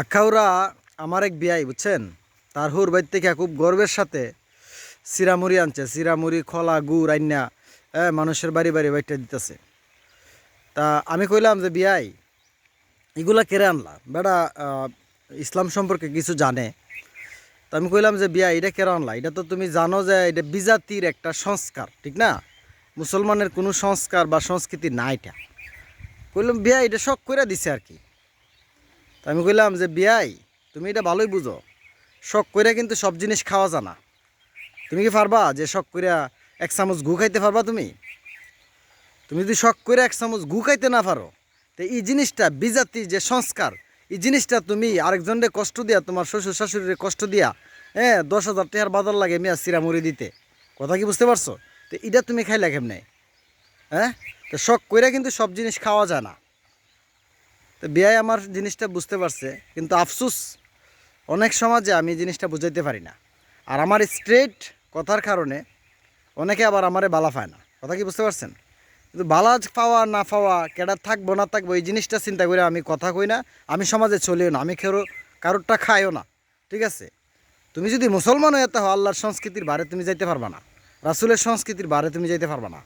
আখাউড়া আমার এক বিয়াই, বুঝছেন? তার হুর বাইর থেকে খুব গর্বের সাথে সিরামুড়ি আনছে সিরামুড়ি খলা, গুড়, আইনা হ্যাঁ মানুষের বাড়ি বাড়ি বাইটা দিতেছে। তা আমি কইলাম যে, বিয়াই, এগুলা কেড়ে আনলা? বেটা ইসলাম সম্পর্কে কিছু জানে। তা আমি কইলাম যে বিয়া এটা কেড়ে আনলা? এটা তো তুমি জানো যে, এটা বিজাতির একটা সংস্কার, ঠিক না? মুসলমানের কোনো সংস্কার বা সংস্কৃতি না এটা। কইলাম বিয়া এটা শখ করে দিছে আর কি। তা আমি কইলাম যে, বিয়াই, তুমি এটা ভালোই বুঝো। শখ করে কিন্তু সব জিনিস খাওয়া জানা তুমি কি পারবা যে শখ করে এক চামচ ঘু খাইতে পারবা তুমি? তুমি যদি শখ করে এক চামচ ঘু খাইতে না পারো, তো এই জিনিসটা বিজাতি যে সংস্কার, এই জিনিসটা তুমি আরেকজনকে কষ্ট দিয়া, তোমার শ্বশুর শাশুড়ির কষ্ট দিয়া হ্যাঁ দশ হাজার টাকার বাজার লাগে মিয়া সিরামুড়ি দিতে। কথা কি বুঝতে পারছ? তো এটা তুমি খাইলা কেমনে? হ্যাঁ? তো শখ করে কিন্তু সব জিনিস খাওয়া যায় না। তো বিয়ায় আমার জিনিসটা বুঝতে পারছে, কিন্তু আফসুস, অনেক সমাজে আমি জিনিসটা বুঝাইতে পারি না। আর আমার স্ট্রেট কথার কারণে অনেকে আবার আমারে বালা পায় না। কথা কি বুঝতে পারছেন? কিন্তু বালা পাওয়া, না পাওয়া কেডা থাকব, না থাকব, এই জিনিসটা চিন্তা করে আমি কথা কই না, আমি সমাজে চলিও না, আমি কেউ কারোরটা খাইও না, ঠিক আছে? তুমি যদি মুসলমান হয়ে হও আল্লাহর সংস্কৃতির বারে তুমি যাইতে পারবা না, রাসুলের সংস্কৃতির বারে তুমি যাইতে পারবা না।